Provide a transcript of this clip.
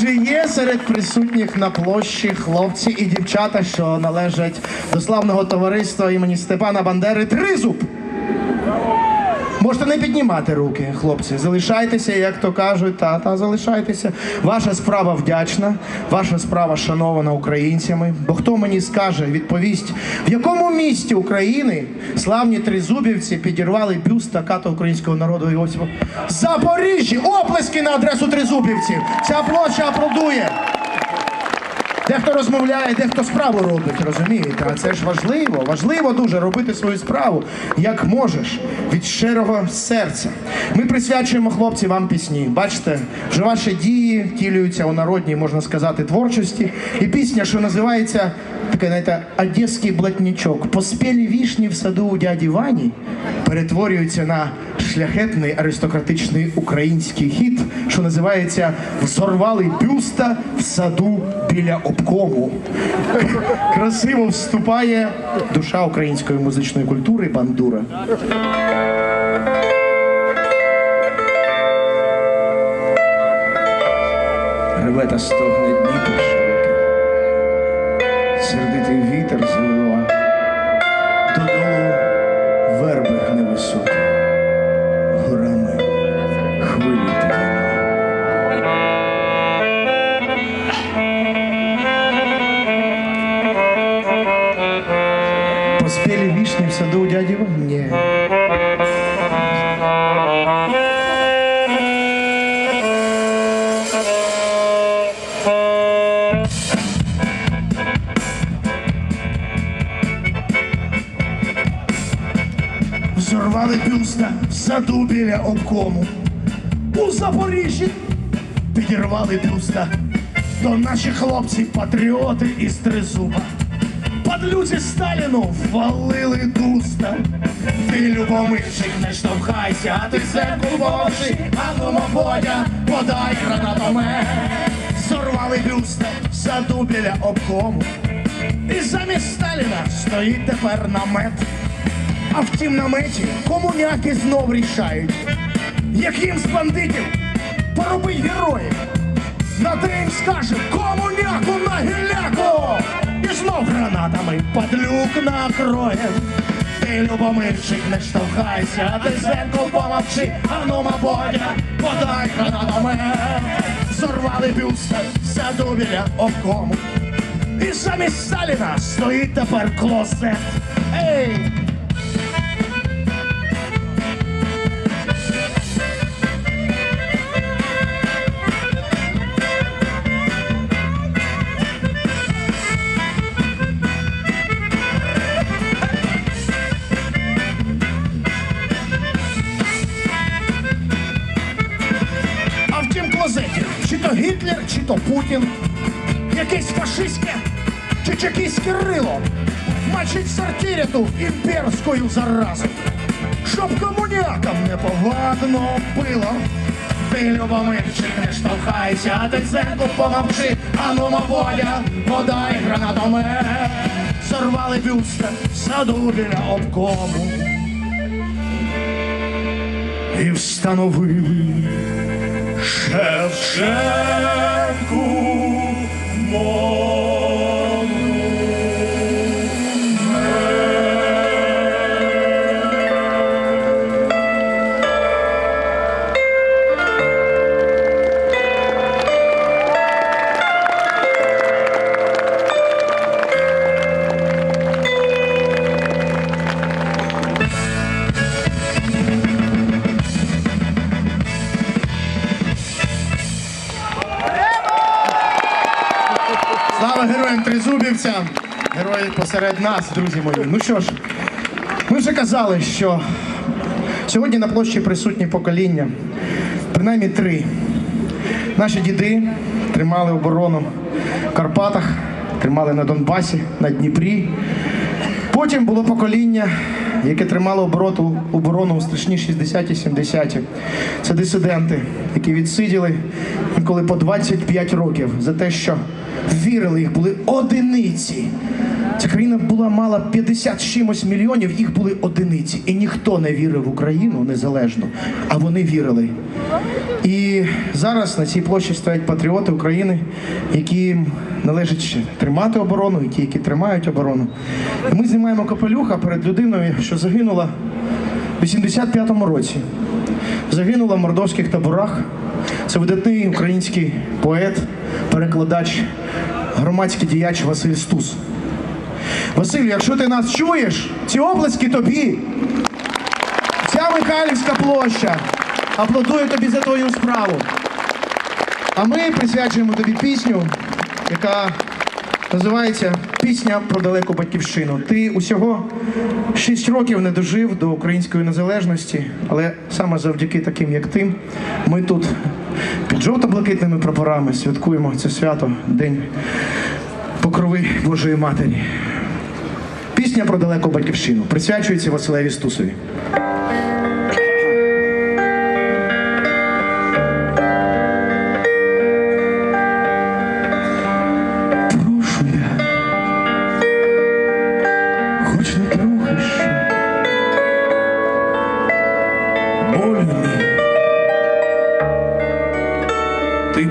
Чи є серед присутніх на площі хлопці і дівчата, що належать до славного товариства імені Степана Бандери Тризуб? Можете не піднімати руки, хлопці. Залишайтеся, як то кажуть, та, та залишайтеся. Ваша справа вдячна, ваша справа шанована українцями. Бо хто мені скаже, відповість, в якому місті України славні тризубівці підірвали бюст та ката українського народу Іосифа? Запоріжжі! Оплески на адресу тризубівців! Ця площа аплодує! Дехто розмовляє, дехто справу робить, розумієте? А це ж важливо, важливо дуже робити свою справу, як можеш, від щирого серця. Ми присвячуємо хлопці вам пісні. Бачите, вже ваші дії втілюються у народній, можна сказати, творчості. І пісня, що називається таке, знаєте, одеський блатнічок. Поспілі вішні в саду у дяді Вані перетворюються на шляхетний аристократичний український хіт, що називається Взорвали бюста в саду біля обкому. Красиво вступає душа української музичної культури бандура. Реве та стогне Дніпро широкий. Сердитий вітер звива. Додолу верби гневисокі. Горами. Поспели вишни в саду у дяди Вани? Взорвали бюста в саду біля обкому. У Запоріжжі підірвали бюста. То наші хлопці, патріоти із тризуба. Подлюці Сталіну валили дуста. Ти, Любомирчик, не штовхайся, а ти зерку божий, а ну, подай гранатомет. Зорвали бюста в саду біля обкому. І замість Сталіна стоїть тепер намет. А в тім наметі комуняки знов рішають, яким з бандитів? Поробить героїв. На їм скаже комуняку на гіляку І знов гранатами падлюк накроєм Ти, Любомирчик, не штовхайся, ти зенку помовчи, а ну, Мабодя, подай гранатомет Зорвали бюста саду біля обкому І замість Сталіна стоїть тепер клосет Ей! То Путін, якесь фашистське, чи чекісь Кирило, мачить сортиря ту імперською заразу, щоб комунякам непогано було. Ти, Любомирчик, не штовхайся, а ти зенку помовчи, а ну, Маводя, подай гранатомет. Сорвали бюста в саду біля обкому і встановили Шевченку тризубівцям! Герої посеред нас, друзі мої. Ну що ж, ми вже казали, що сьогодні на площі присутні покоління, принаймні три. Наші діди тримали оборону в Карпатах, тримали на Донбасі, на Дніпрі. Потім було покоління, яке тримало обороту, оборону у страшні 60-ті, 70-ті. Це дисиденти, які відсиділи інколи по 25 років за те, що вірили їх були одиниці Ця країна була мала 50 чимось мільйонів, їх були одиниці. І ніхто не вірив в Україну незалежно, а вони вірили. І зараз на цій площі стоять патріоти України, яким належить тримати оборону, і ті, які тримають оборону. І ми знімаємо капелюха перед людиною, що загинула в 85-му році. Загинула в мордовських таборах. Це видатний український поет, перекладач, громадський діяч Василь Стус. Василь, якщо ти нас чуєш, ці облески тобі. Вся Михайлівська площа аплодує тобі за твою справу. А ми присвячуємо тобі пісню, яка називається Пісня про далеку батьківщину. Ти усього 6 років не дожив до української незалежності, але саме завдяки таким, як ти, ми тут під жовто-блакитними прапорами святкуємо це свято, День покрови Божої Матері. Пісня про далеку батьківщину присвячується Василеві Стусові. болю мій, ти